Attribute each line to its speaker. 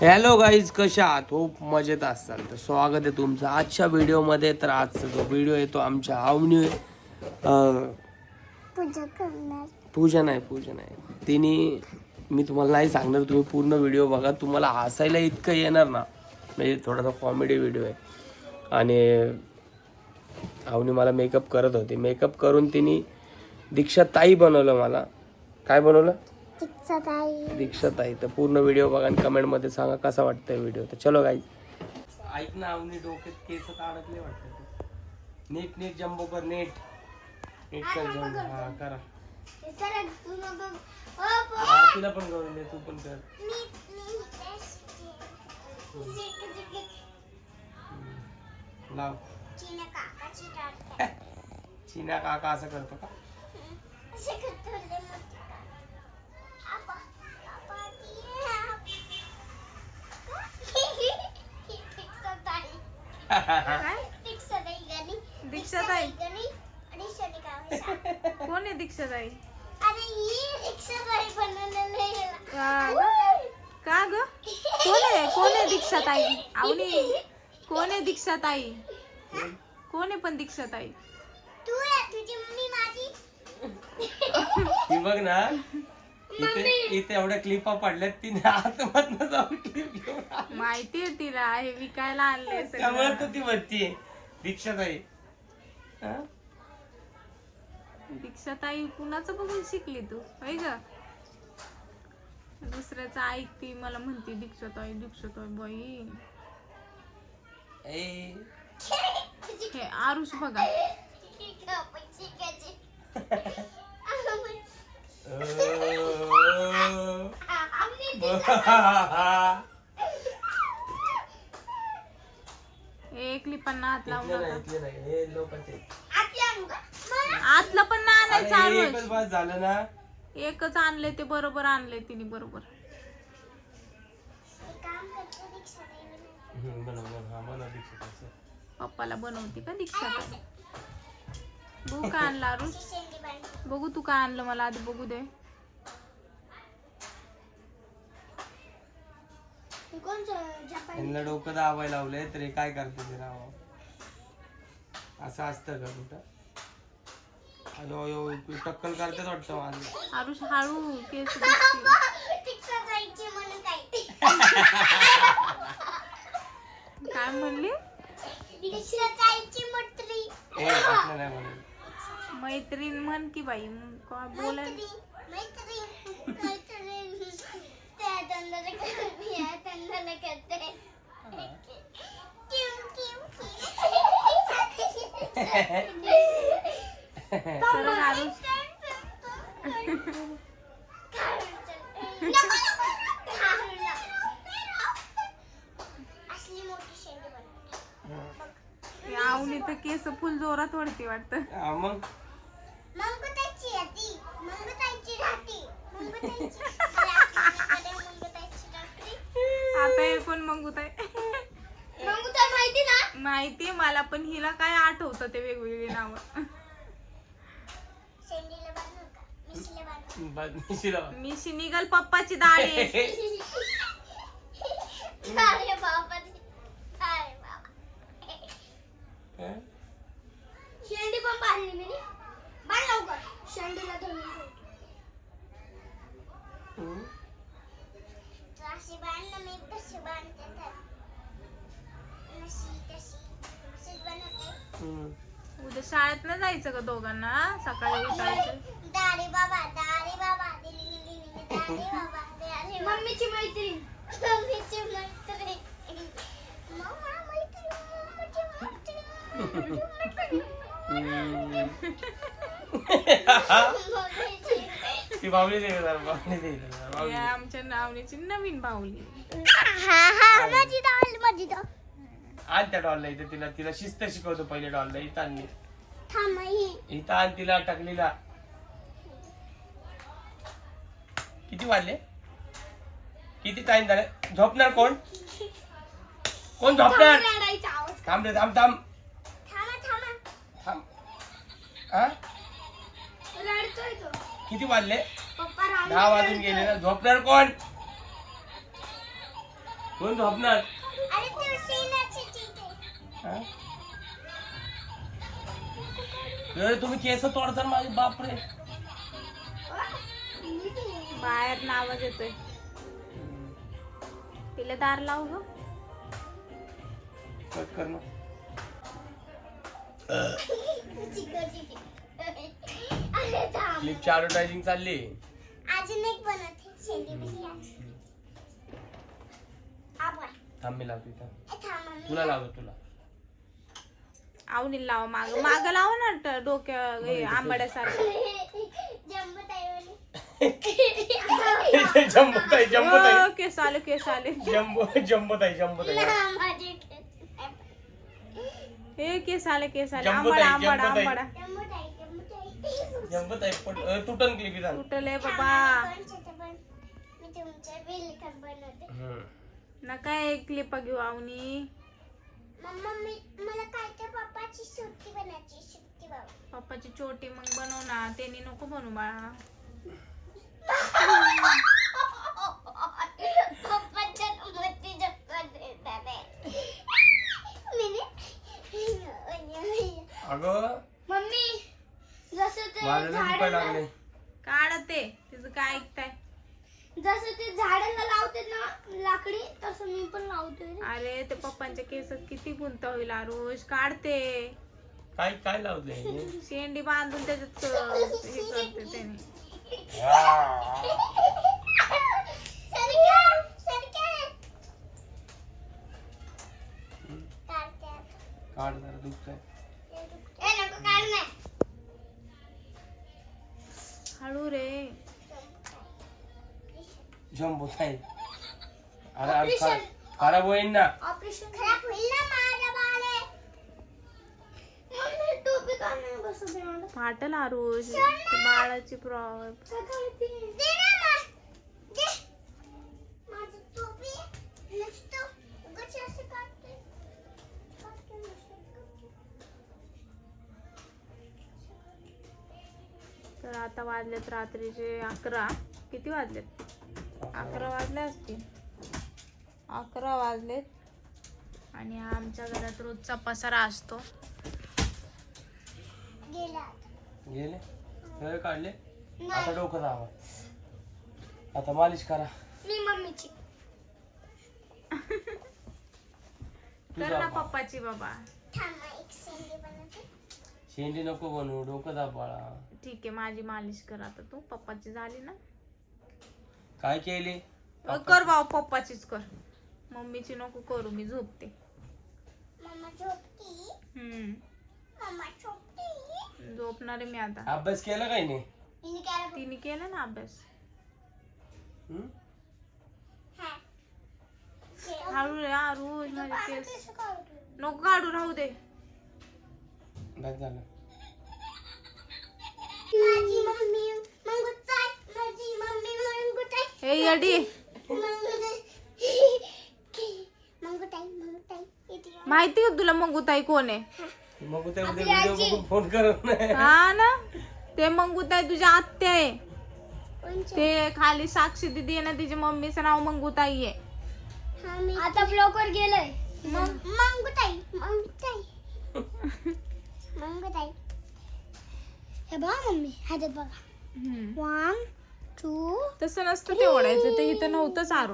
Speaker 1: Hello guys कशा आहात? खूप मजेत असाल. तर स्वागत आहे तुमचं आजच्या व्हिडिओमध्ये. तर आजचा जो व्हिडिओ येतो आमच्या आवनी
Speaker 2: पूजा
Speaker 1: नाही पूजा नाही. तिने मी तुम्हाला नाही सांगणार तुम्ही पूर्ण व्हिडिओ बघा. तुम्हाला हसायला इतकं येणार ना. म्हणजे थोडासा कॉमेडी व्हिडिओ आहे. आणि आवनी मला मेकअप करत होती. मेकअप करून तिने दीक्षा ताई बनवलं मला. काय बनवलं? दीक्षा ताई तर पूर्ण व्हिडिओ बघा आणि कमेंटमध्ये सांगा कसा वाटतंय व्हिडिओ. तर चलो गाई ऐक ना आवनी डोक्यात केस अडकले वाटतं. नीट नीट जम्बो कर नीट. नीट कर जम्बो. हा करा. हा, तिला पण करून दे तू पण कर. लाव. चिना काका असं करतो का?
Speaker 3: दीक्षाताई कोण आहे दीक्षाताई?
Speaker 2: ही
Speaker 3: का ग? कोण आहे? कोण आहे दीक्षाताई? आवनी. कोण आहे दीक्षाताई? कोण आहे पण दीक्षाताई?
Speaker 2: तू आहे तुझी मम्मी माझी.
Speaker 1: ही बघ ना. इथे इथे एवढ्या क्लिपा पडल्यात तिने आतमधनं जाऊन क्लिप घेऊन आली.
Speaker 3: माहितीये तिला हे विकायला आणले
Speaker 1: त्यामुळे
Speaker 3: सगळं.
Speaker 1: तर ती म्हणतीये दीक्षाताई. हा?
Speaker 3: दीक्षाताई कुणाचं बघून शिकली तू? होय ग? दुसऱ्याचं ऐकती मला म्हणते दीक्षाताई दीक्षाताई बाई.
Speaker 1: ए,
Speaker 3: हे आरुष बघा. एक लिपांना हात लावू
Speaker 1: इथले नाही,
Speaker 3: नका
Speaker 1: इथले नाही. हे लोकांचे.
Speaker 3: आतलं पण ना आणायचं
Speaker 1: अरे,
Speaker 3: आरुष
Speaker 1: एकच झालं ना
Speaker 3: एकच आणले ते बरोबर आणले तिने बरोबर
Speaker 1: हम्म, बनव, बनव. हा, बनव दीक्षाताईचं.
Speaker 3: पप्पाला बनवते का दीक्षा बघू का आणलं आरुष बघू तू काय आणलं मला आधी बघू दे.
Speaker 1: यांना डोकं दाबायला लावलंय तर हे काय करते ते राव? असं असतं का कुठं? अयो अयो टक्कल करतेच वाटतं माझं.
Speaker 3: आरुष हळू केस. काय? म्हणली?
Speaker 1: ए असलं नाही म्हणून
Speaker 3: मैत्रीण म्हण की बाई आरुष ही. आवनी तर केस फुल जोरात वळती वाटतं.
Speaker 1: हा, मग?
Speaker 3: आता हे कोण मग ताई
Speaker 2: मंगुताई माहिती ना?
Speaker 3: माहितीये मला पण हिला काय आठवतं ते वेगवेगळे नाव.
Speaker 2: शेंडीला बांधू का? मिशीला बांधू
Speaker 1: बदमाशीला बघ.
Speaker 3: मी निघल पप्पाची दाढी
Speaker 2: अरे बाबा अरे बाबा
Speaker 1: हं?
Speaker 2: शेंडी पण पाहिली मी बांध लवकर शेंडीला धरून
Speaker 1: हं?
Speaker 2: तू अशी बांध ना मी तशी बांधते तर अशी तशी अशीच बनवते.
Speaker 3: उद्या शाळेत न जायचं का दोघांना सकाळी उठायचं.
Speaker 2: दारी बाबा दारी बाबा दिली दिली दिली दारी बाबा दारी मम्मीची मैत्रीण. मम्मीची मैत्रीण मम्मा मैत्रीण. मम्मीची मैत्रीण.
Speaker 1: ती बावली दे जरा, बावली दे जरा, बावली दे.
Speaker 3: आमच्या नावनीची नवीन बाहुली.
Speaker 2: हा हा माझी डाल माझी डाल
Speaker 1: आण त्या डॉलला इथे तिला तिला शिस्त शिकवतो पहिले डॉलला इथं आणली
Speaker 2: थांब ही
Speaker 1: इथं आण तिला टकलीला. किती वाजले? किती टाइम झाले? झोपणार कोण? कोण झोपणार?
Speaker 2: रडायचा आवाज़.
Speaker 1: थांब रे थांब थांब.
Speaker 2: थांबा थांबा.
Speaker 1: थांब. हा?
Speaker 2: रडतोय तो.
Speaker 1: किती वाजले? दहा वाजून गेले ना झोपणार कोण? कोण झोपणार?
Speaker 2: अरे
Speaker 1: तुम्ही केस तोडताल माझे बापरे.
Speaker 3: बाहेर आवाज येतोय. तिला दार लाव ग.
Speaker 1: कट कर ना. क्लिपची ऍडव्हर्टायझिंग चालली.
Speaker 2: अजून एक बनवते आज. आपण
Speaker 1: थांब मी लावतो.
Speaker 2: ए, थांब मम्मी.
Speaker 1: तुला लावतो तुला
Speaker 3: आवनीला लावा माग माग लावा ना ट- डोक्या हे, आंबाड्यासारखं
Speaker 2: जम्बो ताईवाली.
Speaker 1: जम्बो ताई जम्बो ताई
Speaker 3: हो, केस आले केस आले
Speaker 1: जम्बो जम्बो ताई जम्बो ताई
Speaker 2: ना, माझे.
Speaker 3: हे केस आले केस आले
Speaker 1: जम्बो
Speaker 3: आंबाडा
Speaker 1: ताई,
Speaker 3: आंबाडा
Speaker 1: जम्बो ताई.
Speaker 3: आंबाडा
Speaker 2: जम्बो ताई, जम्बो ताई.
Speaker 1: जम्बो ताई पण अ, तुटन
Speaker 3: कुठले बाबा.
Speaker 2: पण छोटं पण. मी तुमच्या वेलकम बनवते
Speaker 1: हम्म.
Speaker 3: नका एक क्लिप घेऊ आवनी?
Speaker 2: मम्मा मी मला काय पप्पाची सुट्टी बनायची सुट्टी बाबा.
Speaker 3: पप्पाची चोटी मग बनव ना त्यांनी नको बनू बाळा
Speaker 2: पप्पाच्या मोठी चप्पल देतात आहे. मिनी-
Speaker 1: अगं
Speaker 2: मम्मी जसं ते
Speaker 1: माझ्याला दुखायला
Speaker 2: झाडाला
Speaker 1: लागले
Speaker 3: काढ ते तिचं काय ऐकताय
Speaker 2: जसं ते झाडाला लावते ना लाकडी तसं मी पण लावते.
Speaker 3: अरे ते पप्पांच्या केसात किती गुंता होईल आरुष. काढते.
Speaker 1: काय काय लावलंय
Speaker 3: शेंडी बांधून त्याच्यात हे करते त्याने.
Speaker 1: काढ जरा दुखतंय.
Speaker 3: हळू रे.
Speaker 1: जम्बो ताई अरे अरे खा- खराब होईन ना.
Speaker 2: ऑपरेशन खराब होईल ना माझ्या बाळे मम्मी टोपी का नाही बसत आहे मला.
Speaker 3: फाटल आरुष ते बाळाची प्रॉब्लेम
Speaker 2: काय करते दे ना मा- दे. माझी टोपी नुसतं उगाच असं काढते. काढते नुसतं, काढते.
Speaker 3: तर आता वाजलेत रात्रीचे अकरा. किती वाजलेत? अकरा वाजले असतील. अकरा वाजलेत. आणि आमच्या घरात रोजचा पसारा असतो.
Speaker 2: गेला
Speaker 1: काढले. आता डोकं दाबा आता मालिश करा.
Speaker 2: मी मम्मीची.
Speaker 3: कर ना पप्पाची बाबा.
Speaker 2: शेंडी बनवते.
Speaker 1: शेंडी नको बनवू डोकं दाब बाळा
Speaker 3: ठीक आहे माझी मालिश कर आता तू. पप्पाची झाली ना?
Speaker 1: काय केली?
Speaker 3: कर भाऊ पप्पाचीच कर. मम्मीची नको करू मी झोपते.
Speaker 2: मम्मा झोपती?
Speaker 3: हम्म.
Speaker 2: मम्मा झोपती?
Speaker 3: झोपणार आहे मी आता.
Speaker 1: अभ्यास केला काय नाही?
Speaker 3: तिने केला ना अभ्यास?
Speaker 2: हा.
Speaker 3: हळू रे माझे केस.
Speaker 2: काढू?
Speaker 3: नको काढू राहू दे.
Speaker 1: बस झालं.
Speaker 2: माझी मम्मी मम्मी
Speaker 3: हे येडी. माहिती का तुला मंगूताई कोण आहे
Speaker 1: उद्या फोन करत नाही
Speaker 3: हा ना ते मंगूताई तुझ्या आत्या आहे? ते खाली साक्षी दिदी आहे ना तिची मम्मीचं नाव मंगूताई आहे
Speaker 2: हा, आता ब्लॉकवर गेलोय मंगुताई. मंगुताई. मंगुताई हे बघा मम्मी ह्याच्यात बघा.
Speaker 3: हम्म.
Speaker 2: टू
Speaker 3: तसं नसतं ते ओढायचं ते इथं नव्हतंच आरो